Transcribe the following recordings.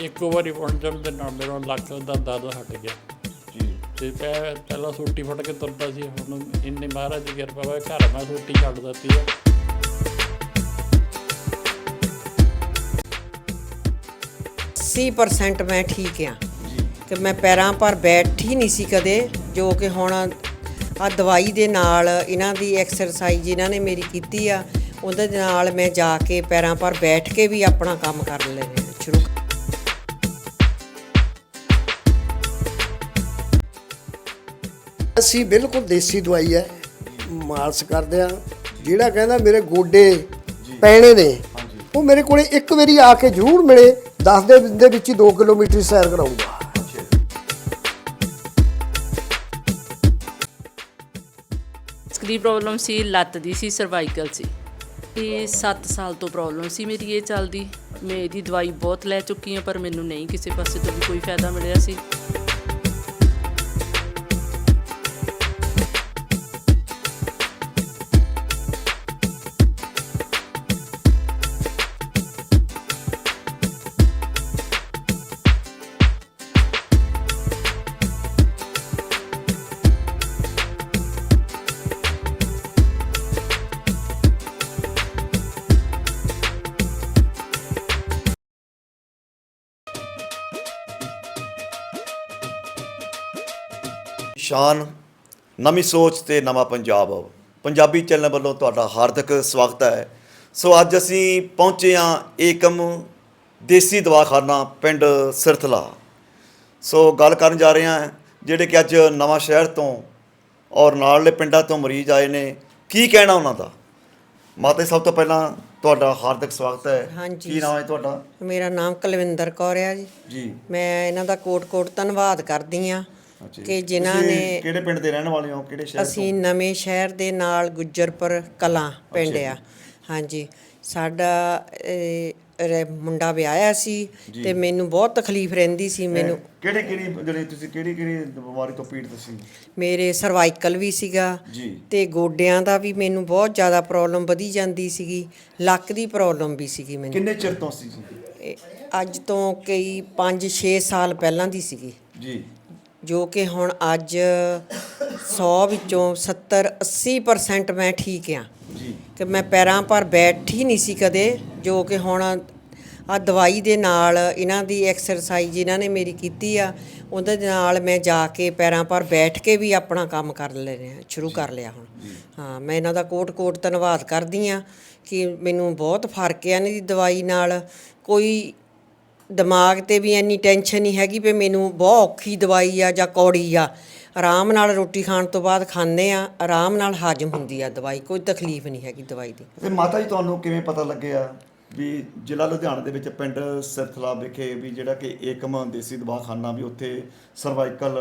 ਇੱਕੋ ਵਾਰੀ ਪਹੁੰਚਣ ਦੇ ਨਾਲ ਮੇਰਾ ਲੱਕ ਦਾ ਦਰਦ ਹਟ ਗਿਆ। ਜੀ। ਤੇ ਮੈਂ ਪਹਿਲਾਂ ਸੂਟੀ ਫੜ ਕੇ ਤੁਰਦਾ ਸੀ ਹੁਣ ਇੰਨੀ ਮਹਾਰਾਜ ਦੀ ਕਿਰਪਾ ਵਾ ਘਰ ਮੈਂ ਸੂਟੀ ਛੱਡ ਦਿੱਤੀ ਆ। 80% ਮੈਂ ਠੀਕ ਆ। ਜੀ। ਕਿ ਮੈਂ ਪੈਰਾਂ ਪਰ ਬੈਠ ਹੀ ਨਹੀਂ ਸੀ ਕਦੇ ਜੋ ਕਿ ਹੁਣ ਆ ਦਵਾਈ ਦੇ ਨਾਲ ਇਹਨਾਂ ਦੀ ਐਕਸਰਸਾਈਜ਼ ਇਹਨਾਂ ਨੇ ਮੇਰੀ ਕੀਤੀ ਆ ਉਹਦੇ ਦੇ ਨਾਲ ਮੈਂ ਜਾ ਕੇ ਪੈਰਾਂ ਪਰ ਬੈਠ ਕੇ ਵੀ ਆਪਣਾ ਕੰਮ ਕਰ ਲੈਣਾ ਸ਼ੁਰੂ ਅਸੀਂ ਬਿਲਕੁਲ ਦੇਸੀ ਦਵਾਈ ਹੈ ਮਾਲਸ਼ ਕਰਦੇ ਆ ਜਿਹੜਾ ਕਹਿੰਦਾ ਮੇਰੇ ਗੋਡੇ ਪੈਣੇ ਨੇ ਉਹ ਮੇਰੇ ਕੋਲੇ ਇੱਕ ਵਾਰੀ ਆ ਕੇ ਜ਼ਰੂਰ ਮਿਲੇ 10 ਦੇ ਦੇ ਵਿੱਚ ਹੀ 2 ਕਿਲੋਮੀਟਰ ਸੈਰ ਕਰਾਊਗਾ ਡਿਸਕ ਦੀ ਪ੍ਰੋਬਲਮ ਸੀ ਲੱਤ ਦੀ ਸੀ ਸਰਵਾਈਕਲ ਸੀ। ਇਹ 7 ਸਾਲ ਤੋਂ ਪ੍ਰੋਬਲਮ ਸੀ ਮੇਰੀ ਇਹ ਚੱਲਦੀ। ਮੈਂ ਇਹਦੀ ਦਵਾਈ ਬਹੁਤ ਲੈ ਚੁੱਕੀ ਹਾਂ ਪਰ ਮੈਨੂੰ ਨਹੀਂ ਕਿਸੇ ਪਾਸੇ ਤੋਂ ਵੀ ਕੋਈ ਫਾਇਦਾ ਮਿਲਿਆ ਸੀ। ਸ਼ਾਨ ਨਵੀਂ ਸੋਚ ਤੇ ਨਵਾਂ ਪੰਜਾਬ। ਪੰਜਾਬੀ ਚੈਨਲ ਵੱਲੋਂ ਤੁਹਾਡਾ ਹਾਰਦਿਕ ਸਵਾਗਤ ਹੈ। ਸੋ ਅੱਜ ਅਸੀਂ ਪਹੁੰਚੇ ਹਾਂ ਏਕਮ ਦੇਸੀ ਦਵਾਖਾਨਾ ਪਿੰਡ ਸਿਰਥਲਾ। ਸੋ ਗੱਲ ਕਰਨ ਜਾ ਰਹੇ ਹਾਂ ਜਿਹੜੇ ਕਿ ਅੱਜ ਨਵਾਂ ਸ਼ਹਿਰ ਤੋਂ ਔਰ ਨਾਲਲੇ ਪਿੰਡਾਂ ਤੋਂ ਮਰੀਜ਼ ਆਏ ਨੇ। ਕੀ ਕਹਿਣਾ ਉਹਨਾਂ ਦਾ? ਮਾਤਾ ਸਭ ਤੋਂ ਪਹਿਲਾਂ ਤੁਹਾਡਾ ਹਾਰਦਿਕ ਸਵਾਗਤ ਹੈ। ਹਾਂਜੀ। ਕੀ ਨਾਮ ਹੈ ਤੁਹਾਡਾ? ਮੇਰਾ ਨਾਮ ਕੁਲਵਿੰਦਰ ਕੌਰ ਆ ਜੀ। ਜੀ। ਮੈਂ ਇਹਨਾਂ ਦਾ ਕੋਟ-ਕੋਟ ਧੰਨਵਾਦ ਕਰਦੀ ਆ। ਕਿ ਜਿਨ੍ਹਾਂ ਤੁਸੀਂ ਨੇ ਕਿਹੜੇ ਪਿੰਡ ਦੇ ਰਹਿਣ ਵਾਲੇ ਹੋ? ਕਿਹੜੇ ਸ਼ਹਿਰ ਅਸੀਂ ਨਵੇਂ ਸ਼ਹਿਰ ਦੇ ਨਾਲ ਗੁੱਜਰਪੁਰ ਕਲਾਂ ਪਿੰਡ ਆ। ਹਾਂਜੀ। ਸਾਡਾ ਇਹ, ਰ- ਮੁੰਡਾ ਵਿਆਹਿਆ ਸੀ ਤੇ ਮੈਨੂੰ ਬਹੁਤ ਤਕਲੀਫ ਰਹਿੰਦੀ ਸੀ ਮੈਨੂੰ ਕਿਹੜੇ ਕਿਹੜੀ ਜਿਹੜੇ ਤੁਸੀਂ ਕਿਹੜੀ ਕਿਹੜੀ ਬਿਮਾਰੀ ਤੋਂ ਪੀੜਤ ਸੀ? ਮੇਰੇ ਸਰਵਾਈਕਲ ਵੀ ਸੀਗਾ ਜੀ। ਤੇ ਗੋਡਿਆਂ ਦਾ ਵੀ ਮੈਨੂੰ ਬਹੁਤ ਜ਼ਿਆਦਾ ਪ੍ਰੋਬਲਮ ਵਧੀ ਜਾਂਦੀ ਸੀਗੀ ਲੱਕ ਦੀ ਪ੍ਰੋਬਲਮ ਵੀ ਸੀਗੀ ਮੈਨੂੰ। ਕਿੰਨੇ ਚਿਰ ਤੋਂ ਸੀ? ਜੀ ਇਹ ਅੱਜ ਤੋਂ ਕਈ 5-6 ਸਾਲ ਪਹਿਲਾਂ ਦੀ ਸੀਗੀ। ਜੀ। ਜੋ ਕਿ ਹੁਣ ਅੱਜ 100 ਵਿੱਚੋਂ 70-80% ਮੈਂ ਠੀਕ ਆ ਜੀ। ਕਿ ਮੈਂ ਪੈਰਾਂ ਪਰ ਬੈਠ ਹੀ ਨਹੀਂ ਸੀ ਕਦੇ ਜੋ ਕਿ ਹੁਣ ਆ ਦਵਾਈ ਦੇ ਨਾਲ ਇਹਨਾਂ ਦੀ ਐਕਸਰਸਾਈਜ਼ ਇਹਨਾਂ ਨੇ ਮੇਰੀ ਕੀਤੀ ਆ ਉਹਦੇ ਨਾਲ ਮੈਂ ਜਾ ਕੇ ਪੈਰਾਂ ਪਰ ਬੈਠ ਕੇ ਵੀ ਆਪਣਾ ਕੰਮ ਕਰ ਲੈਣਾ ਸ਼ੁਰੂ ਕਰ ਲਿਆ ਹੁਣ। ਹਾਂ ਮੈਂ ਇਹਨਾਂ ਦਾ ਕੋਟ-ਕੋਟ ਧੰਨਵਾਦ ਕਰਦੀ ਆ ਕਿ ਮੈਨੂੰ ਬਹੁਤ ਫ਼ਰਕ ਆ ਇਹਨਾਂ ਦੀ ਦਵਾਈ ਨਾਲ। ਕੋਈ ਦਿਮਾਗ ਤੇ ਵੀ ਇੰਨੀ ਟੈਨਸ਼ਨ ਨਹੀਂ ਹੈਗੀ ਵੀ ਮੈਨੂੰ ਬਹੁਤ ਔਖੀ ਦਵਾਈ ਆ ਜਾਂ ਕੌੜੀ ਆ। ਆਰਾਮ ਨਾਲ ਰੋਟੀ ਖਾਣ ਤੋਂ ਬਾਅਦ ਖਾਂਦੇ ਆ ਆਰਾਮ ਨਾਲ ਹਾਜ਼ਮ ਹੁੰਦੀ ਆ ਦਵਾਈ ਕੋਈ ਤਕਲੀਫ ਨਹੀਂ ਹੈਗੀ ਦਵਾਈ ਦੀ। ਤੇ ਮਾਤਾ ਜੀ ਤੁਹਾਨੂੰ ਕਿਵੇਂ ਪਤਾ ਲੱਗਿਆ ਵੀ ਜ਼ਿਲ੍ਹਾ ਲੁਧਿਆਣਾ ਦੇ ਵਿੱਚ ਪਿੰਡ ਸਿਰਥਲਾ ਵਿਖੇ ਵੀ ਜਿਹੜਾ ਕਿ ਏਕਮ ਦੇਸੀ ਦਵਾਖਾਨਾ ਵੀ ਉੱਥੇ ਸਰਵਾਈਕਲ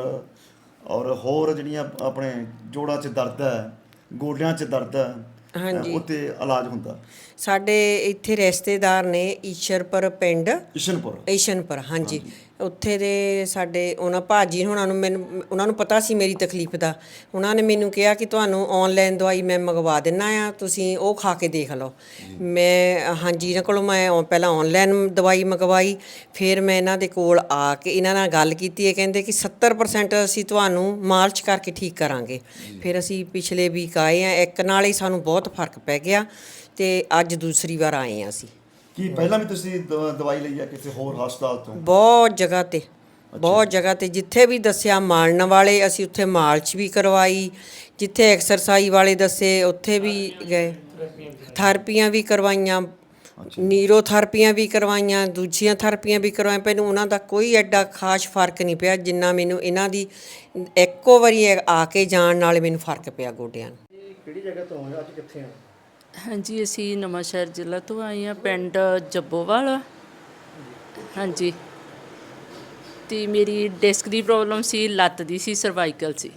ਔਰ ਹੋਰ ਜਿਹੜੀਆਂ ਆਪਣੇ ਜੋੜਾਂ 'ਚ ਦਰਦ ਹੈ ਗੋਡਿਆਂ 'ਚ ਦਰਦ ਹੈ ਹਾਂਜੀ। ਉੱਥੇ ਇਲਾਜ ਹੁੰਦਾ। ਸਾਡੇ ਇੱਥੇ ਰਿਸ਼ਤੇਦਾਰ ਨੇ ਈਸ਼ਰਪੁਰ ਪਿੰਡ। ਇਸ਼ਨਪੁਰ ਈਸ਼ਨਪੁਰ ਹਾਂਜੀ। ਉੱਥੇ ਦੇ ਸਾਡੇ ਉਹਨਾਂ ਭਾਜੀ ਹੁਣਾਂ ਨੂੰ ਮੈਨੂੰ ਉਹਨਾਂ ਨੂੰ ਪਤਾ ਸੀ ਮੇਰੀ ਤਕਲੀਫ ਦਾ। ਉਹਨਾਂ ਨੇ ਮੈਨੂੰ ਕਿਹਾ ਕਿ ਤੁਹਾਨੂੰ ਆਨਲਾਈਨ ਦਵਾਈ ਮੈਂ ਮੰਗਵਾ ਦਿੰਨਾ ਆ ਤੁਸੀਂ ਉਹ ਖਾ ਕੇ ਦੇਖ ਲਓ। ਮੈਂ ਹਾਂਜੀ ਇਹਨਾਂ ਕੋਲੋਂ ਮੈਂ ਔ- ਪਹਿਲਾਂ ਆਨਲਾਈਨ ਦਵਾਈ ਮੰਗਵਾਈ ਫਿਰ ਮੈਂ ਇਹਨਾਂ ਦੇ ਕੋਲ ਆ ਕੇ ਇਹਨਾਂ ਨਾਲ ਗੱਲ ਕੀਤੀ। ਇਹ ਕਹਿੰਦੇ ਕਿ 70% ਅਸੀਂ ਤੁਹਾਨੂੰ ਮਾਲਸ਼ ਕਰਕੇ ਠੀਕ ਕਰਾਂਗੇ। ਫਿਰ ਅਸੀਂ ਪਿਛਲੇ ਵੀਕ ਆਏ ਆ ਇੱਕ ਨਾਲ ਹੀ ਸਾਨੂੰ ਬਹੁਤ ਫ਼ਰਕ ਪੈ ਗਿਆ। ਤੇ ਅੱਜ ਦੂਸਰੀ ਵਾਰ ਆਏ ਆ ਅਸੀਂ। ਕੀ ਪਹਿਲਾਂ ਵੀ ਤੁਸੀਂ ਦ- ਦਵਾਈ ਲਈ ਆ ਕਿਸੇ ਹੋਰ ਹਸਪਤਾਲ ਤੋਂ? ਬਹੁਤ ਜਗ੍ਹਾ ਤੇ ਬਹੁਤ ਜਗ੍ਹਾ ਤੇ ਜਿੱਥੇ ਵੀ ਦੱਸਿਆ ਮਾਲਣ ਵਾਲੇ ਅਸੀਂ ਉੱਥੇ ਮਾਲਚ ਵੀ ਕਰਵਾਈ ਜਿੱਥੇ ਐਕਸਰਸਾਈਜ਼ ਵਾਲੇ ਦੱਸੇ ਉੱਥੇ ਵੀ ਗਏ। ਥੈਰੇਪੀਆਂ ਵੀ ਕਰਵਾਈਆਂ ਨੀਰੋ ਥੈਰੇਪੀਆਂ ਵੀ ਕਰਵਾਈਆਂ ਦੂਜੀਆਂ ਥੈਰੇਪੀਆਂ ਵੀ ਕਰਵਾਈਆਂ ਮੈਨੂੰ ਉਹਨਾਂ ਦਾ ਕੋਈ ਐਡਾ ਖਾਸ ਫ਼ਰਕ ਨਹੀਂ ਪਿਆ ਜਿੰਨਾ ਮੈਨੂੰ ਇਹਨਾਂ ਦੀ ਇੱਕੋ ਵਾਰੀ ਆ ਕੇ ਜਾਣ ਨਾਲ ਮੈਨੂੰ ਫ਼ਰਕ ਪਿਆ ਗੋਡਿਆਂ ਨੂੰ। ਹਾਂਜੀ ਅਸੀਂ ਨਵਾਂ ਸ਼ਹਿਰ ਜ਼ਿਲ੍ਹਾ ਤੋਂ ਆਏ ਹਾਂ ਪਿੰਡ ਜੱਬੋਵਾਲ। ਹਾਂਜੀ। ਤੇ ਮੇਰੀ ਡਿਸਕ ਦੀ ਪ੍ਰੋਬਲਮ ਸੀ ਲੱਤ ਦੀ ਸੀ ਸਰਵਾਈਕਲ ਸੀ।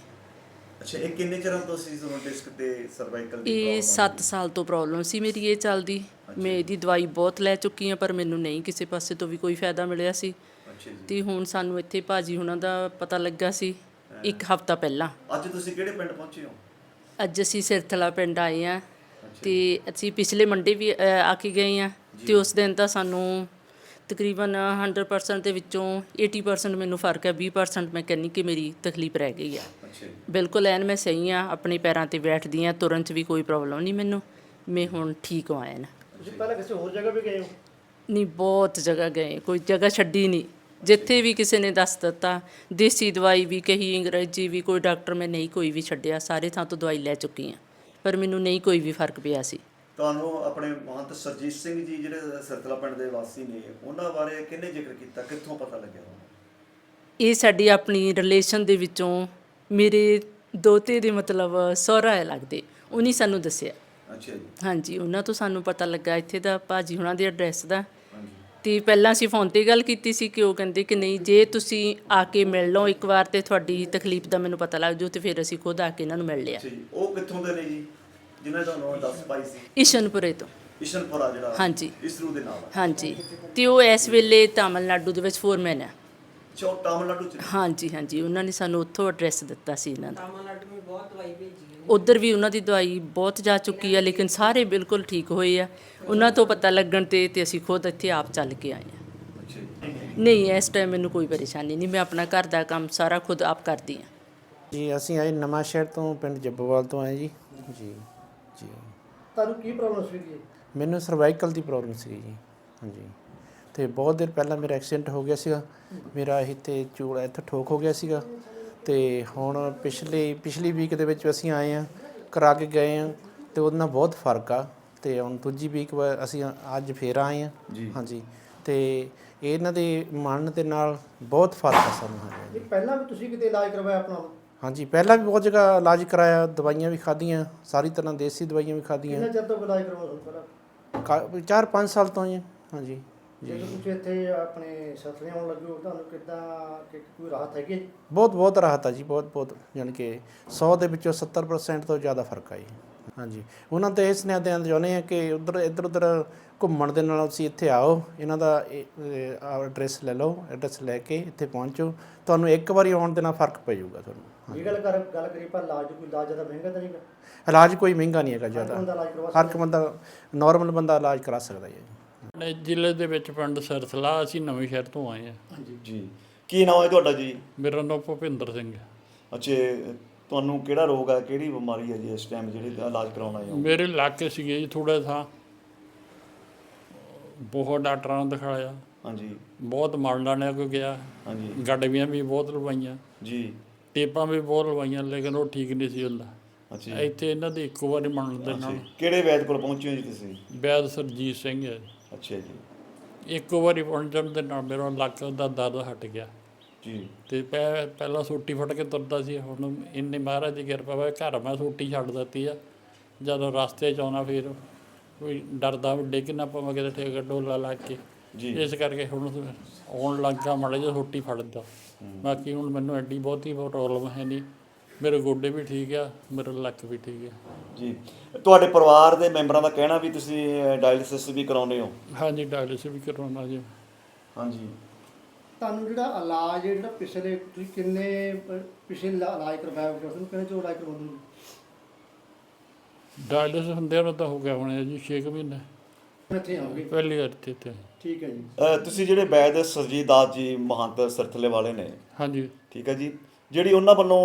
ਅੱਛਾ ਇਹ ਕਿੰਨੇ ਚਿਰਾਂ ਤੋਂ ਸੀ ਤੁਹਾਨੂੰ ਡਿਸਕ ਤੇ ਸਰਵਾਈਕਲ ਦੀ ਇਹ 7 ਸਾਲ ਤੋਂ ਪ੍ਰੋਬਲਮ ਸੀ ਮੇਰੀ ਇਹ ਚੱਲਦੀ। ਮੈਂ ਇਹਦੀ ਦਵਾਈ ਬਹੁਤ ਲੈ ਚੁੱਕੀ ਹਾਂ ਪਰ ਮੈਨੂੰ ਨਹੀਂ ਕਿਸੇ ਪਾਸੇ ਤੋਂ ਵੀ ਕੋਈ ਫਾਇਦਾ ਮਿਲਿਆ ਸੀ। ਅੱਛਾ ਜੀ। ਤੇ ਹੁਣ ਸਾਨੂੰ ਇੱਥੇ ਭਾਜੀ ਹੁਣਾਂ ਦਾ ਪਤਾ ਲੱਗਾ ਸੀ ਇੱਕ ਹਫਤਾ ਪਹਿਲਾਂ। ਅੱਜ ਤੁਸੀਂ ਕਿਹੜੇ ਪਿੰਡ ਪਹੁੰਚੇ ਹੋ? ਅੱਜ ਅਸੀਂ ਸਿਰਥਲਾ ਪਿੰਡ ਆਏ ਆ ਤੇ ਅਸੀਂ ਪਿਛਲੇ ਮੰਡੇ ਵੀ ਅ, ਆ ਕੇ ਗਏ ਆ ਤੇ ਉਸ ਦਿਨ ਤਾਂ ਸਾਨੂੰ ਤਕਰੀਬਨ 100% ਦੇ ਵਿੱਚੋਂ 80% ਮੈਨੂੰ ਫ਼ਰਕ ਹੈ 20% ਮੈਂ ਕਹਿੰਨੀ ਕਿ ਮੇਰੀ ਤਕਲੀਫ ਰਹਿ ਗਈ ਆ। ਅੱਛਾ ਜੀ। ਬਿਲਕੁਲ ਐਨ ਮੈਂ ਸਹੀ ਆ ਆਪਣੇ ਪੈਰਾਂ ਤੇ ਬੈਠਦੀ ਆ ਤੁਰਨ 'ਚ ਵੀ ਕੋਈ ਪ੍ਰੋਬਲਮ ਨਹੀਂ ਮੈਨੂੰ ਮੈਂ ਹੁਣ ਠੀਕ ਹਾਂ ਐਨ। ਤੁਸੀਂ ਪਹਿਲਾਂ ਕਿਸੇ ਹੋਰ ਜਗ੍ਹਾ ਵੀ ਗਏ ਹੋ? ਨਹੀਂ ਬਹੁਤ ਜਗ੍ਹਾ ਗਏ ਕੋਈ ਜਗ੍ਹਾ ਛੱਡੀ ਨਹੀਂ। ਜਿੱਥੇ ਵੀ ਕਿਸੇ ਨੇ ਦੱਸ ਦਿੱਤਾ ਦੇਸੀ ਦਵਾਈ ਵੀ ਕਹੀ ਅੰਗਰੇਜ਼ੀ ਵੀ ਕੋਈ ਡਾਕਟਰ ਮੈਂ ਨਹੀਂ ਕੋਈ ਵੀ ਛੱਡਿਆ ਸਾਰੇ ਥਾਂ ਤੋਂ ਦਵਾਈ ਲੈ ਚੁੱਕੀ ਆ ਪਰ ਮੈਨੂੰ ਨਹੀਂ ਕੋਈ ਵੀ ਫ਼ਰਕ ਪਿਆ ਸੀ। ਤੁਹਾਨੂੰ ਆਪਣੇ ਮਹੰਤ ਸਰਜੀਤ ਸਿੰਘ ਜੀ ਜਿਹੜੇ ਸਰਤਲਾ ਪਿੰਡ ਦੇ ਵਾਸੀ ਨੇ ਉਹਨਾਂ ਬਾਰੇ ਕਿੰਨੇ ਜ਼ਿਕਰ ਕੀਤਾ? ਕਿੱਥੋਂ ਪਤਾ ਲੱਗਿਆ ਇਹ ਸਾਡੀ ਆਪਣੀ ਰਿਲੇਸ਼ਨ ਦੇ ਵਿੱਚੋਂ ਮੇਰੇ ਦੋਤੇ ਦੇ ਮਤਲਬ ਸਹੁਰਾ ਹੈ ਲੱਗਦੇ ਉਹਨੇ ਸਾਨੂੰ ਦੱਸਿਆ। ਅੱਛਾ ਜੀ। ਹਾਂਜੀ ਉਹਨਾਂ ਤੋਂ ਸਾਨੂੰ ਪਤਾ ਲੱਗਾ। ਇੱਥੇ ਦਾ ਭਾਜੀ ਹੁਣਾਂ ਦੇ ਐਡਰੈਸ ਦਾ ਤੇ ਪਹਿਲਾਂ ਅਸੀਂ ਫੋਨ ਤੇ ਗੱਲ ਕੀਤੀ ਸੀ ਕਿ ਉਹ ਕਹਿੰਦੇ ਕਿ ਨਹੀਂ ਜੇ ਤੁਸੀਂ ਆ ਕੇ ਮਿਲ ਲਓ ਇੱਕ ਵਾਰ ਤੇ ਤੁਹਾਡੀ ਤਕਲੀਫ ਦਾ ਮੈਨੂੰ ਪਤਾ ਲੱਗ ਜੂ ਤੇ ਫਿਰ ਅਸੀਂ ਖੁਦ ਆ ਕੇ ਇਹਨਾਂ ਨੂੰ ਮਿਲ ਲਿਆ। ਜੀ ਉਹ ਕਿੱਥੋਂ ਦੇ ਨੇ ਜੀ? ਜਿਨ੍ਹਾਂ ਦਾ ਤੁਹਾਨੂੰ ਦੱਸ ਪਾਈ ਸੀ। ਇਸ਼ਨਪੁਰੇ ਤੋਂ। ਇਸ਼ਨਪੁਰਾ ਜਿਹੜਾ ਹਾਂਜੀ। ਇਸਰੂ ਦੇ ਨਾਲ ਹਾਂਜੀ। ਤੇ ਉਹ ਇਸ ਵੇਲੇ ਤਾਮਿਲਨਾਡੂ ਦੇ ਵਿੱਚ ਫੋਰਮੈਨ ਹੈ ਚੋ ਤਾਮਿਲਨਾਡੂ ਚ ਹਾਂਜੀ ਹਾਂਜੀ। ਉਹਨਾਂ ਨੇ ਸਾਨੂੰ ਉੱਥੋਂ ਐਡਰੈਸ ਦਿੱਤਾ ਸੀ ਇਹਨਾਂ ਦਾ। ਤਾਮਿਲਨਾਡੂ ਵਿੱਚ ਬਹੁਤ ਦਵਾਈ ਭੇਜੀ ਉਧਰ ਵੀ ਉਹਨਾਂ ਦੀ ਦਵਾਈ ਬਹੁਤ ਜਾ ਚੁੱਕੀ ਆ ਲੇਕਿਨ ਸਾਰੇ ਬਿਲਕੁਲ ਠੀਕ ਹੋਏ ਆ। ਉਹਨਾਂ ਤੋਂ ਪਤਾ ਲੱਗਣ ਤੇ ਤੇ ਅਸੀਂ ਖੁਦ ਇੱਥੇ ਆਪ ਚੱਲ ਕੇ ਆਏ ਜੀ ਨਹੀਂ ਇਸ ਟਾਈਮ ਮੈਨੂੰ ਕੋਈ ਪਰੇਸ਼ਾਨੀ ਨਹੀਂ। ਮੈਂ ਆਪਣਾ ਘਰ ਦਾ ਕੰਮ ਸਾਰਾ ਖੁਦ ਆਪ ਕਰਦੀ ਆ ਜੀ ਅਸੀਂ ਆਏ ਨਵਾਂ ਸ਼ਹਿਰ ਤੋਂ ਪਿੰਡ ਜੱਬੋਵਾਲ ਤੋਂ ਆਏ ਜੀ। ਜੀ। ਜੀ। ਤੁਹਾਨੂੰ ਕੀ ਪ੍ਰੋਬਲਮ ਸੀਗੀ? ਮੈਨੂੰ ਸਰਵਾਈਕਲ ਦੀ ਪ੍ਰੋਬਲਮ ਸੀ ਜੀ। ਹਾਂਜੀ। ਤੇ ਬਹੁਤ ਦਿਨ ਪਹਿਲਾਂ ਮੇਰਾ ਐਕਸੀਡੈਂਟ ਹੋ ਗਿਆ ਸੀਗਾ। ਮੇਰਾ ਇੱਥੇ ਚੂੜਾ ਇੱਥੇ ਠੋਕ ਹੋ ਗਿਆ ਸੀਗਾ। ਤੇ ਹੁਣ ਪਿਛਲੇ ਪਿਛਲੀ ਵੀਕ ਦੇ ਵਿੱਚ ਅਸੀਂ ਆਏ ਆ ਕਰਾ ਕੇ ਗਏ ਆ ਤੇ ਉਹਦੇ ਨਾਲ ਬਹੁਤ ਫ਼ਰਕ ਆ। ਤੇ ਹੁਣ ਦੂਜੀ ਵੀਕ ਅਸੀਂ ਅੱਜ ਫੇਰ ਆਏ ਆ ਜੀ। ਹਾਂਜੀ। ਤੇ ਇਹਨਾਂ ਦੇ ਮਨ ਦੇ ਨਾਲ ਬਹੁਤ ਫ਼ਰਕ ਆ ਸਾਨੂੰ। ਪਹਿਲਾਂ ਵੀ ਤੁਸੀਂ ਕਿਤੇ ਇਲਾਜ ਕਰਵਾਇਆ ਆਪਣਾ? ਹਾਂਜੀ ਪਹਿਲਾਂ ਵੀ ਬਹੁਤ ਜਗ੍ਹਾ ਇਲਾਜ ਕਰਾਇਆ ਦਵਾਈਆਂ ਵੀ ਖਾਧੀਆਂ ਸਾਰੀ ਤਰ੍ਹਾਂ ਦੇਸੀ ਦਵਾਈਆਂ ਵੀ ਖਾਧੀਆਂ। ਕਿੰਨਾ ਚਿਰ ਤੋਂ ਇਲਾਜ ਕਰਵਾਉਂਦੇ ਹੋ ਪਹਿਲਾਂ? ਕਾ- ਚਾਰ ਪੰਜ ਸਾਲ ਤੋਂ ਹੀ ਹਾਂਜੀ। ਜਦੋਂ ਤੁਸੀਂ ਇੱਥੇ ਆਪਣੇ ਸਫਲੇ ਆਉਣ ਲੱਗੇ ਹੋ ਤੁਹਾਨੂੰ ਕਿੱਦਾਂ ਕਿ ਕੋਈ ਰਾਹਤ ਹੈਗੀ? ਬਹੁਤ ਬਹੁਤ ਰਾਹਤ ਆ ਜੀ ਬਹੁਤ ਬਹੁਤ ਜਾਣੀ ਕਿ 100 ਦੇ ਵਿੱਚੋਂ 70% ਤੋਂ ਜ਼ਿਆਦਾ ਫ਼ਰਕ ਆ ਜੀ। ਹਾਂਜੀ। ਉਹਨਾਂ ਤੇ ਇਸ ਨੇ ਦੇਣਾ ਚਾਹੁੰਦੇ ਆ ਕਿ ਉਧਰ ਇੱਧਰ ਉੱਧਰ ਘੁੰਮਣ ਦੇ ਨਾਲ ਤੁਸੀਂ ਇੱਥੇ ਆਓ। ਇਹਨਾਂ ਦਾ ਐਡਰੈਸ ਲੈ ਲਓ ਐਡਰੈਸ ਲੈ ਕੇ ਇੱਥੇ ਪਹੁੰਚੋ। ਤੁਹਾਨੂੰ ਇੱਕ ਵਾਰੀ ਆਉਣ ਦੇ ਨਾਲ ਫ਼ਰਕ ਪੈ ਜਾਊਗਾ ਤੁਹਾਨੂੰ। ਇਹ ਗੱਲ ਕਰ ਗੱਲ ਕਰੀ ਪਰ ਇਲਾਜ ਕੋਈ ਇਲਾਜ ਜ਼ਿਆਦਾ ਮਹਿੰਗਾ ਤਾਂ ਨਹੀਂਗਾ ਇਲਾਜ ਕੋਈ ਮਹਿੰਗਾ ਨਹੀਂ ਹੈਗਾ ਜ਼ਿਆਦਾ। ਹਰ ਇੱਕ ਬੰਦਾ ਨਾਰਮਲ ਬੰਦਾ ਇਲਾਜ ਕਰਾ ਸਕਦਾ ਹੈ ਜੀ। ਆਪਣੇ ਜ਼ਿਲ੍ਹੇ ਦੇ ਵਿੱਚ ਪਿੰਡ ਸਰਸਲਾ ਅਸੀਂ ਨਵੇਂ ਸ਼ਹਿਰ ਤੋਂ ਆਏ ਆ ਜੀ। ਕੀ ਨਾਮ ਹੈ ਤੁਹਾਡਾ ਜੀ? ਮੇਰਾ ਨਾਮ ਭੁਪਿੰਦਰ ਸਿੰਘ ਹੈ। ਅੱਛਾ ਤੁਹਾਨੂੰ ਕਿਹੜਾ ਰੋਗ ਹੈ ਕਿਹੜੀ ਬਿਮਾਰੀ ਹੈ ਜੀ ਇਸ ਟਾਈਮ ਜਿਹੜੀ ਇਲਾਜ ਕਰਾਉਣ ਹੋ? ਮੇਰੇ ਇਲਾਕੇ ਸੀਗੇ ਜੀ ਥੋੜਾ ਥਾਂ ਬਹੁਤ ਡਾਕਟਰਾਂ ਨੂੰ ਦਿਖਾਇਆ। ਹਾਂਜੀ। ਬਹੁਤ ਮਾਲਦਾਣਿਆਂ ਕੋ ਗਿਆ। ਹਾਂਜੀ। ਗੱਡਵੀਆਂ ਵੀ ਬਹੁਤ ਲਵਾਈਆਂ। ਜੀ। ਟੇਪਾਂ ਵੀ ਬਹੁਤ ਲਵਾਈਆਂ ਲੇਕਿਨ ਉਹ ਠੀਕ ਨਹੀਂ ਸੀ ਹੁੰਦਾ। ਅੱਛਾ। ਇੱਥੇ ਇਹਨਾਂ ਦੇ ਇੱਕੋ ਵਾਰੀ ਮੰਨਣ ਦੇ ਨਾਲ। ਕਿਹੜੇ ਵੈਦ ਕੋਲ ਪਹੁੰਚੇ ਹੋ ਜੀ ਤੁਸੀਂ? ਵੈਦ ਸਰਜੀਤ ਸਿੰਘ ਹੈ। ਅੱਛਾ ਜੀ। ਇੱਕੋ ਵਾਰੀ ਪਹੁੰਚਣ ਦੇ ਨਾਲ ਮੇਰਾ ਲੱਕ ਦਾ ਦਰਦ ਹਟ ਗਿਆ। ਜੀ। ਤੇ ਪਹਿ- ਪਹਿਲਾਂ ਸੋਟੀ ਫੜ ਕੇ ਤੁਰਦਾ ਸੀ ਹੁਣ ਇੰਨੇ ਮਹਾਰਾਜ ਦੀ ਕਿਰਪਾ ਵਾ ਘਰ ਮੈਂ ਸੋਟੀ ਛੱਡ ਦਿੱਤੀ ਆ। ਜਦੋਂ ਰਸਤੇ 'ਚ ਆਉਣਾ ਫਿਰ ਕੋਈ ਡਰਦਾ ਵੀ ਡਿੱਗ ਨਾ ਪਵਾਂ ਕਿਤੇ ਠੇਕਾ ਡੋਲਾ ਲੱਗ ਕੇ। ਜੀ। ਇਸ ਕਰਕੇ ਹੁਣ ਆਉਣ ਲੱਗਾ ਮਾੜਾ ਜਿਹਾ ਸੋਟੀ ਫੜਦਾ ਬਾਕੀ ਹੁਣ ਮੈਨੂੰ ਐਡੀ ਬਹੁਤੀ ਪ੍ਰੋਬਲਮ ਹੈ ਨਹੀਂ। ਮੇਰੇ ਗੋਡੇ ਵੀ ਠੀਕ ਆ ਮੇਰਾ ਲੱਕ ਵੀ ਠੀਕ ਆ। ਜੀ। ਤੁਹਾਡੇ ਪਰਿਵਾਰ ਦੇ ਮੈਂਬਰਾਂ ਦਾ ਕਹਿਣਾ ਵੀ ਤੁਸੀਂ ਡਾਇਲਿਸਿਸ ਵੀ ਕਰਾਉਂਦੇ ਹੋ। ਹਾਂਜੀ ਡਾਇਲਿਸਿਸ ਵੀ ਕਰਵਾਉਣਾ ਜੀ। ਹਾਂਜੀ। ਤੁਹਾਨੂੰ ਜਿਹੜਾ ਇਲਾਜ ਜਿਹੜਾ ਪਿਛਲੇ ਤੁਸੀਂ ਕਿੰਨੇ ਪ- ਪਿਛਲੇ ਇਲਾ- ਇਲਾਜ ਕਰਵਾਇਆ ਹੋਗਾ ਤੁਹਾਨੂੰ ਕਿੰਨੇ ਚੋਂ ਇਲਾਜ ਕਰਵਾਉਂਦੇ ਹੋ ਡਾਇਲਿਸਿਸ ਹੁੰਦਿਆਂ ਨੂੰ ਤਾਂ ਹੋ ਗਿਆ ਹੁਣ ਜੀ 6 ਮਹੀਨੇ। ਹੁਣ ਇੱਥੇ ਆਓਗੇ? ਪਹਿਲੀ ਵਾਰ ਇੱਥੇ ਤੇ ਠੀਕ ਹੈ ਜੀ। ਅ, ਤੁਸੀਂ ਜਿਹੜੇ ਵੈਦ ਸਰਜੀਤ ਦਾਸ ਜੀ ਮਹੰਤ ਸਰਥਲੇ ਵਾਲੇ ਨੇ ਹਾਂਜੀ। ਠੀਕ ਹੈ ਜੀ ਜਿਹੜੀ ਉਹਨਾਂ ਵੱਲੋਂ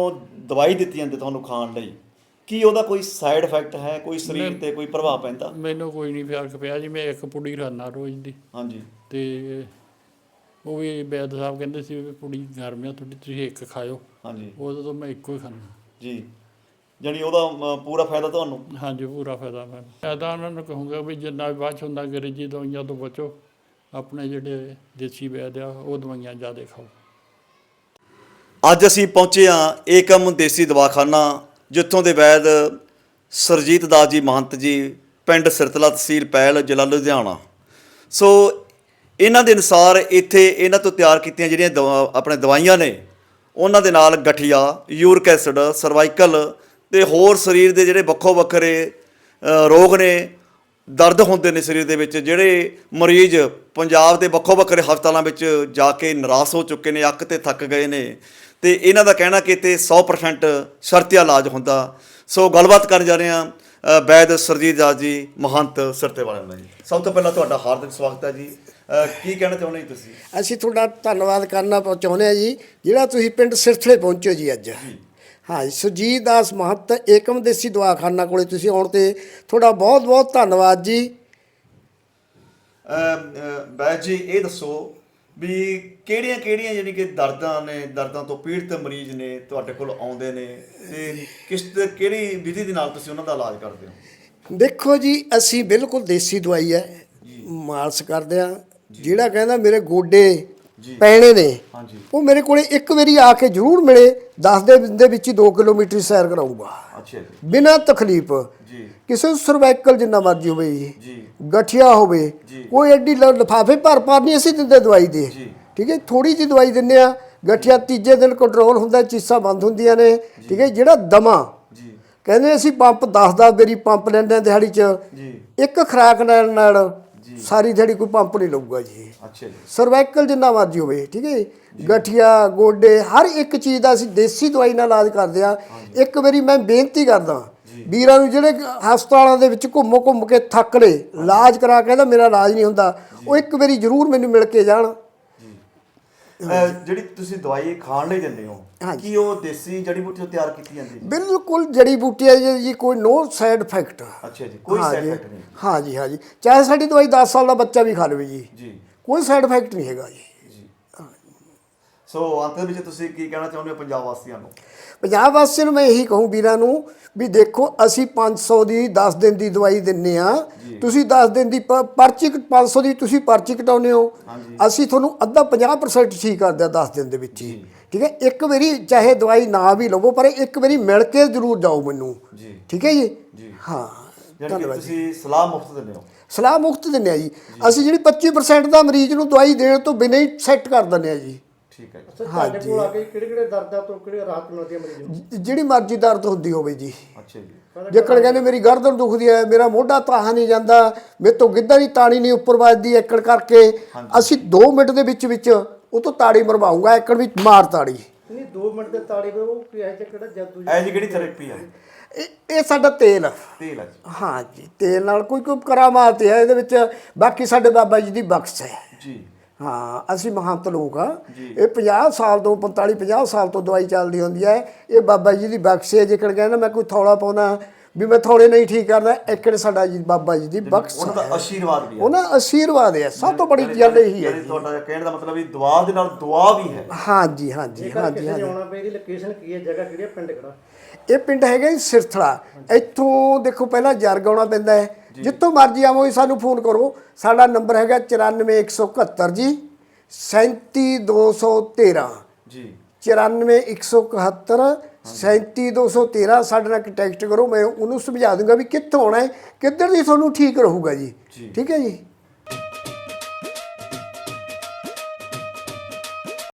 ਦਵਾਈ ਦਿੱਤੀ ਜਾਂਦੀ ਤੁਹਾਨੂੰ ਖਾਣ ਲਈ ਕੀ ਉਹਦਾ ਕੋਈ ਸਾਈਡ ਇਫੈਕਟ ਹੈ ਕੋਈ ਸਰੀਰ। ਤੇ ਕੋਈ ਪ੍ਰਭਾਵ ਪੈਂਦਾ? ਮੈਨੂੰ ਕੋਈ ਨਹੀਂ ਫ਼ਰਕ ਪਿਆ ਜੀ ਮੈਂ ਇੱਕ ਪੁੜੀ ਖਾਨਾ ਰੋਜ਼ ਦੀ। ਹਾਂਜੀ। ਤੇ ਉਹ ਵੀ ਬੈਦ ਸਾਹਿਬ ਕਹਿੰਦੇ ਸੀ ਵੀ ਪੁੜੀ ਗਰਮ ਆ ਤੁਹਾਡੀ ਤੁਸੀਂ ਇੱਕ ਖਾਇਓ। ਹਾਂਜੀ। ਉਦੋਂ ਤੋਂ ਮੈਂ ਇੱਕੋ ਹੀ ਖਾਂਦਾ। ਜੀ। ਜਾਣੀ ਉਹਦਾ ਪੂਰਾ ਫਾਇਦਾ ਤੁਹਾਨੂੰ? ਹਾਂਜੀ ਪੂਰਾ ਫਾਇਦਾ ਮੈਂ। ਫਾਇਦਾ ਉਹਨਾਂ ਨੂੰ ਕਹੂੰਗਾ ਵੀ ਜਿੰਨਾ ਵੀ ਬਾਅਦ 'ਚ ਹੁੰਦਾ ਅੰਗਰੇਜ਼ੀ ਦਵਾਈਆਂ ਤੋਂ ਬਚੋ। ਆਪਣੇ ਜਿਹੜੇ ਦੇਸੀ ਵੈਦ ਆ ਉਹ ਦਵਾਈਆਂ ਜ਼ਿਆਦਾ ਖਾਓ। ਅੱਜ ਅਸੀਂ ਪਹੁੰਚੇ ਹਾਂ ਏਕਮ ਦੇਸੀ ਦਵਾਖਾਨਾ ਜਿੱਥੋਂ ਦੇ ਵੈਦ ਸਰਜੀਤ ਦਾਸ ਜੀ ਮਹੰਤ ਜੀ ਪਿੰਡ ਸਿਰਤਲਾ ਤਹਿਸੀਲ ਪੈਲ ਜ਼ਿਲ੍ਹਾ ਲੁਧਿਆਣਾ। ਸੋ ਇਹਨਾਂ ਦੇ ਅਨੁਸਾਰ ਇੱਥੇ ਇਹਨਾਂ ਤੋਂ ਤਿਆਰ ਕੀਤੀਆਂ ਜਿਹੜੀਆਂ ਦਵਾ- ਆਪਣੇ ਦਵਾਈਆਂ ਨੇ ਉਹਨਾਂ ਦੇ ਨਾਲ ਗਠੀਆ ਯੂਰਿਕ ਐਸਿਡ ਸਰਵਾਈਕਲ ਤੇ ਹੋਰ ਸਰੀਰ ਦੇ ਜਿਹੜੇ ਵੱਖੋ ਵੱਖਰੇ ਅ, ਰੋਗ ਨੇ ਦਰਦ ਹੁੰਦੇ ਨੇ ਸਰੀਰ ਦੇ ਵਿੱਚ ਜਿਹੜੇ ਮਰੀਜ਼ ਪੰਜਾਬ ਦੇ ਵੱਖੋ ਵੱਖਰੇ ਹਸਪਤਾਲਾਂ ਵਿੱਚ ਜਾ ਕੇ ਨਿਰਾਸ਼ ਹੋ ਚੁੱਕੇ ਨੇ ਅੱਕ ਤੇ ਥੱਕ ਗਏ ਨੇ ਤੇ ਇਹਨਾਂ ਦਾ ਕਹਿਣਾ ਕਿ ਤੇ 100% ਸ਼ਰਤੀਆ ਇਲਾਜ ਹੁੰਦਾ। ਸੋ ਗੱਲਬਾਤ ਕਰਨ ਜਾ ਰਹੇ ਹਾਂ ਵੈਦ ਸਰਜੀਤ ਦਾਸ ਜੀ ਮਹੰਤ ਸਿਰਤੇ ਵਾਲਿਆਂ ਨਾਲ ਜੀ। ਸਭ ਤੋਂ ਪਹਿਲਾਂ ਤੁਹਾਡਾ ਹਾਰਦਿਕ ਸਵਾਗਤ ਹੈ ਜੀ। ਕੀ ਕਹਿਣਾ ਚਾਹੁੰਦੇ ਜੀ ਤੁਸੀਂ? ਅਸੀਂ ਤੁਹਾਡਾ ਧੰਨਵਾਦ ਕਰਨਾ ਪ- ਚਾਹੁੰਦੇ ਹਾਂ ਜੀ ਜਿਹੜਾ ਤੁਸੀਂ ਪਿੰਡ ਸਿਰਥਲੇ ਪਹੁੰਚੇ ਜੀ ਅੱਜ। ਹਾਂ ਜੀ, ਸੁਰਜੀਤ ਦਾਸ ਮਹੰਤ ਏਕਮ ਦੇਸੀ ਦਵਾਖਾਨਾ ਕੋਲੇ ਤੁਸੀਂ ਆਉਣ ਤੇ ਤੁਹਾਡਾ ਬਹੁਤ ਬਹੁਤ ਧੰਨਵਾਦ ਜੀ। ਬੈਜ ਜੀ ਇਹ ਦੱਸੋ ਵੀ ਕਿਹੜੀਆਂ ਕਿਹੜੀਆਂ ਯਾਨੀ ਕਿ ਦਰਦਾਂ ਨੇ ਦਰਦਾਂ ਤੋਂ ਪੀੜਤ ਮਰੀਜ਼ ਨੇ ਤੁਹਾਡੇ ਕੋਲ ਆਉਂਦੇ ਨੇ ਤੇ ਕਿਸ ਤੇ- ਕਿਹੜੀ ਵਿਧੀ ਦੇ ਨਾਲ ਤੁਸੀਂ ਉਹਨਾਂ ਦਾ ਇਲਾਜ ਕਰਦੇ ਹੋ? ਦੇਖੋ ਜੀ ਅਸੀਂ ਬਿਲਕੁਲ ਦੇਸੀ ਦਵਾਈ ਹੈ ਮਾਲਸ਼ ਕਰਦੇ ਆ ਜਿਹੜਾ ਕਹਿੰਦਾ ਮੇਰੇ ਗੋਡੇ ਪੈਣੇ ਨੇ ਉਹ ਮੇਰੇ ਕੋਲੇ ਇੱਕ ਵਾਰੀ ਆ ਕੇ ਜ਼ਰੂਰ ਮਿਲੇ 10 ਦੇ ਦੇ ਵਿੱਚ ਹੀ 2 ਕਿਲੋਮੀਟਰ ਸੈਰ ਕਰਾਊਗਾ। ਅੱਛਾ ਜੀ। ਬਿਨਾਂ ਤਕਲੀਫ। ਜੀ। ਕਿਸੇ ਸਰਵਾਈਕਲ ਜਿੰਨਾ ਮਰਜ਼ੀ ਹੋਵੇ ਜੀ। ਜੀ। ਗਠੀਆ ਹੋਵੇ ਕੋਈ ਐਡੀ ਲਿਫਾਫੇ ਭਰ ਭਰ ਨਹੀਂ ਅਸੀਂ ਦਿੰਦੇ ਦਵਾਈ ਦੇ। ਜੀ। ਠੀਕ ਹੈ ਥੋੜੀ ਜਿਹੀ ਦਵਾਈ ਦਿੰਦੇ ਆ ਗਠੀਆ ਤੀਜੇ ਦਿਨ ਕੰਟਰੋਲ ਹੁੰਦਾ ਚੀਸਾਂ ਬੰਦ ਹੁੰਦੀਆਂ ਨੇ। ਠੀਕ ਹੈ ਜਿਹੜਾ ਦਮਾ। ਜੀ। ਕਹਿੰਦੇ ਅਸੀਂ ਪੰਪ 10-10 ਵਾਰੀ ਪੰਪ ਲੈਂਦੇ ਦਿਹਾੜੀ 'ਚ। ਜੀ। ਇੱਕ ਖਰਾਕ ਨਾਲ ਨਾਲ ਸਾਰੀ ਦਿਹਾੜੀ ਕੋਈ ਪੰਪ ਨਹੀਂ ਲਊਗਾ ਜੀ। ਅੱਛਾ ਜੀ। ਸਰਵਾਈਕਲ ਜਿੰਨਾ ਮਰਜ਼ੀ ਹੋਵੇ ਠੀਕ ਹੈ। ਜੀ। ਗਠੀਆ ਗੋਡੇ ਹਰ ਇੱਕ ਚੀਜ਼ ਦਾ ਅਸੀਂ ਦੇਸੀ ਦਵਾਈ ਨਾਲ ਇਲਾਜ ਕਰਦੇ ਆ ਇੱਕ ਵਾਰੀ ਮੈਂ ਬੇਨਤੀ ਕਰਦਾ ਵੀਰਾਂ ਨੂੰ ਜਿਹੜੇ ਹਸਪਤਾਲਾਂ ਦੇ ਵਿੱਚ ਘੁੰਮੋ ਘੁੰਮ ਕੇ ਥੱਕ ਲਏ ਇਲਾਜ ਕਰਾ ਕੇ ਕਹਿੰਦਾ ਮੇਰਾ ਇਲਾਜ ਨਹੀਂ ਹੁੰਦਾ ਉਹ ਇੱਕ ਵਾਰੀ ਜ਼ਰੂਰ ਮੈਨੂੰ ਮਿਲ ਕੇ ਜਾਣ। ਜਿਹੜੀ ਤੁਸੀਂ ਦਵਾਈ ਖਾਣ ਲਈ ਦਿੰਦੇ ਹੋ। ਕੀ ਉਹ ਦੇਸੀ ਜੜੀ ਬੂਟੀ ਤੋਂ ਤਿਆਰ ਕੀਤੀ ਜਾਂਦੀ ਹੈ? ਬਿਲਕੁਲ ਜੜੀ ਬੂਟੀ ਹੈ ਜੀ ਕੋਈ ਨੋ ਸਾਈਡ ਇਫੈਕਟ ਅੱਛਾ ਜੀ ਕੋਈ ਸਾਈਡ ਇਫੈਕਟ ਨਹੀਂ। ਹਾਂ ਜੀ ਹਾਂ ਜੀ ਚਾਹੇ ਸਾਡੀ ਦਵਾਈ 10 ਸਾਲ ਦਾ ਬੱਚਾ ਵੀ ਖਾ ਲਵੇ ਜੀ। ਜੀ। ਕੋਈ ਸਾਈਡ ਇਫੈਕਟ ਨਹੀਂ ਹੈਗਾ ਜੀ। ਸੋ ਅੰਤ ਵਿੱਚ ਤੁਸੀਂ ਕੀ ਕਹਿਣਾ ਚਾਹੁੰਦੇ ਹੋ ਪੰਜਾਬ ਵਾਸੀਆਂ ਨੂੰ? ਪੰਜਾਬ ਵਾਸੀਆਂ ਨੂੰ ਮੈਂ ਇਹੀ ਕਹੂੰ ਵੀਰਾਂ ਨੂੰ ਵੀ ਦੇਖੋ ਅਸੀਂ 500 ਦੀ 10 ਦਿਨ ਦੀ ਦਵਾਈ ਦਿੰਨੇ ਆ। ਤੁਸੀਂ 10 ਦਿਨ ਦੀ ਪ- ਪਰਚੀ ਕ- 500 ਦੀ ਤੁਸੀਂ ਪਰਚੀ ਕਟਾਉਂਦੇ ਹੋ। ਅਸੀਂ ਤੁਹਾਨੂੰ ਅੱਧਾ 50% ਠੀਕ ਕਰਦੇ ਆ 10 ਦਿਨ ਦੇ ਵਿੱਚ ਹੀ। ਠੀਕ ਹੈ? ਇੱਕ ਵਾਰੀ ਚਾਹੇ ਦਵਾਈ ਨਾ ਵੀ ਲਵੋ ਪਰ ਇੱਕ ਵਾਰੀ ਮਿਲ ਕੇ ਜ਼ਰੂਰ ਜਾਓ ਮੈਨੂੰ। ਜੀ। ਠੀਕ ਹੈ ਜੀ? ਜੀ। ਹਾਂ ਯਾਨੀ ਕਿ ਧੰਨਵਾਦ ਜੀ। ਤੁਸੀਂ ਸਲਾਹ ਮੁਫਤ ਦਿੰਦੇ ਹੋ। ਸਲਾਹ ਮੁਕਤ ਦਿੰਨੇ ਆ ਜੀ। ਅਸੀਂ ਜਿਹੜੀ 25% ਦਾ ਮਰੀਜ਼ ਨੂੰ ਦਵਾਈ ਦੇਣ ਤੋਂ ਬਿਨਾਂ ਹੀ ਸੈੱਟ ਕਰ ਦਿੰਨੇ ਆ ਜੀ। ਠੀਕ ਹੈ ਜੀ। ਤੁਹਾਡੇ ਕੋਲ ਆ ਕੇ ਕਿਹੜੇ ਕਿਹੜੇ ਦਰਦਾਂ ਤੋਂ ਕਿਹੜੇ ਰਾਹਤ ਮਿਲਦੀ ਹੈ ਮਰੀਜ਼ ਨੂੰ? ਜ- ਜਿਹੜੀ ਮਰਜ਼ੀ ਦਰਦ ਹੁੰਦੀ ਹੋਵੇ ਜੀ। ਅੱਛਾ ਜੀ। ਜੇਕਰ ਕਹਿੰਦੇ ਮੇਰੀ ਗਰਦਨ ਦੁਖਦੀ ਹੈ ਮੇਰਾ ਮੋਢਾ ਤਾਹਾ ਨਹੀਂ ਜਾਂਦਾ ਮੇਰੇ ਤੋਂ ਗਿੱਧਾ ਦੀ ਤਾਣੀ ਨਹੀਂ ਉੱਪਰ ਵੱਜਦੀ ਏਕੜ ਕਰਕੇ ਅਸੀਂ 2 ਮਿੰਟ ਦੇ ਵਿੱਚ ਵਿੱਚ ਉਹ ਤੋਂ ਤਾੜੀ ਮਰਵਾਉਂਗਾ ਏਕੜ ਵਿੱਚ ਮਾਰ ਤਾੜੀ। ਨਹੀਂ 2 ਮਿੰਟ ਦੇ ਤਾੜੀ ਵੇ ਉਹ ਕੀ ਹੈ ਜੇ ਕਿਹੜਾ ਜਾਦੂ ਜੀ? ਕਿਹੜੀ ਥੈਰੇਪੀ ਹੈ ਇਹ ਇਹ ਸਾਡਾ ਤੇਲ। ਤੇਲ ਹੈ ਜੀ। ਹਾਂ ਜੀ ਤੇਲ ਨਾਲ ਕੋਈ ਕੋਈ ਕਰਾਮਾਤ ਹੈ ਇਹਦੇ ਵਿੱਚ ਬਾਕੀ ਸਾਡੇ ਬਾਬਾ ਜੀ ਦੀ ਬਖਸ਼ ਹੈ। ਜੀ। ਹਾਂ ਅਸੀਂ ਮਹੰਤ ਲੋਕ ਆ। ਇਹ 50 ਸਾਲ ਤੋਂ 45 50 ਸਾਲ ਤੋਂ ਦਵਾਈ ਚੱਲਦੀ ਹੁੰਦੀ ਹੈ। ਇਹ ਬਾਬਾ ਜੀ ਦੀ ਬਖਸ਼ ਹੈ। ਜੇਕਰ ਕਹਿੰਦਾ ਮੈਂ ਕੋਈ ਥੌਲਾ ਪਾਉਣਾ ਵੀ ਮੈਂ ਥੌਲੇ ਨਹੀਂ ਠੀਕ ਕਰਦਾ ਏਕੜ ਸਾਡਾ ਜੀ ਬਾਬਾ ਜੀ ਦੀ ਬਖਸ਼ ਉਹਨਾਂ ਦਾ ਆਸ਼ੀਰਵਾਦ ਵੀ ਹੈ। ਉਹਨਾਂ ਆਸ਼ੀਰਵਾਦ ਹੈ। ਸਭ ਤੋਂ ਬੜੀ ਗੱਲ ਇਹੀ ਹੈ ਤੁਹਾਡਾ ਕਹਿਣ ਦਾ ਮਤਲਬ ਵੀ ਦੁਆ ਦੇ ਨਾਲ ਦੁਆ ਵੀ ਹੈ। ਹਾਂਜੀ ਹਾਂਜੀ ਹਾਂਜੀ ਹਾਂਜੀ ਆਉਣਾ ਪਏ ਇਹਦੀ ਲੋਕੇਸ਼ਨ ਕੀ ਹੈ? ਜਗ੍ਹਾ ਕਿਹੜੀ ਹੈ? ਪਿੰਡ ਕਿਹੜਾ? ਇਹ ਪਿੰਡ ਹੈਗਾ ਜੀ ਸਿਰਥਲਾ। ਇੱਥੋਂ ਦੇਖੋ ਪਹਿਲਾਂ ਜਰਗ ਆਉਣਾ ਪੈਂਦਾ ਹੈ। ਜਿੱਥੋਂ ਮਰਜ਼ੀ ਆਵੋ ਜੀ ਸਾਨੂੰ ਫੋਨ ਕਰੋ। ਸਾਡਾ ਨੰਬਰ ਹੈਗਾ 94171 ਜੀ 37213 ਜੀ। 94171 37213 ਸਾਡੇ ਨਾਲ ਕੰਟੈਕਟ ਕਰੋ ਮੈਂ ਉਹਨੂੰ ਸਮਝਾ ਦੂੰਗਾ ਵੀ ਕਿੱਥੋਂ ਆਉਣਾ ਹੈ ਕਿੱਧਰ ਦੀ ਤੁਹਾਨੂੰ ਠੀਕ ਰਹੂਗਾ ਜੀ। ਠੀਕ ਹੈ ਜੀ?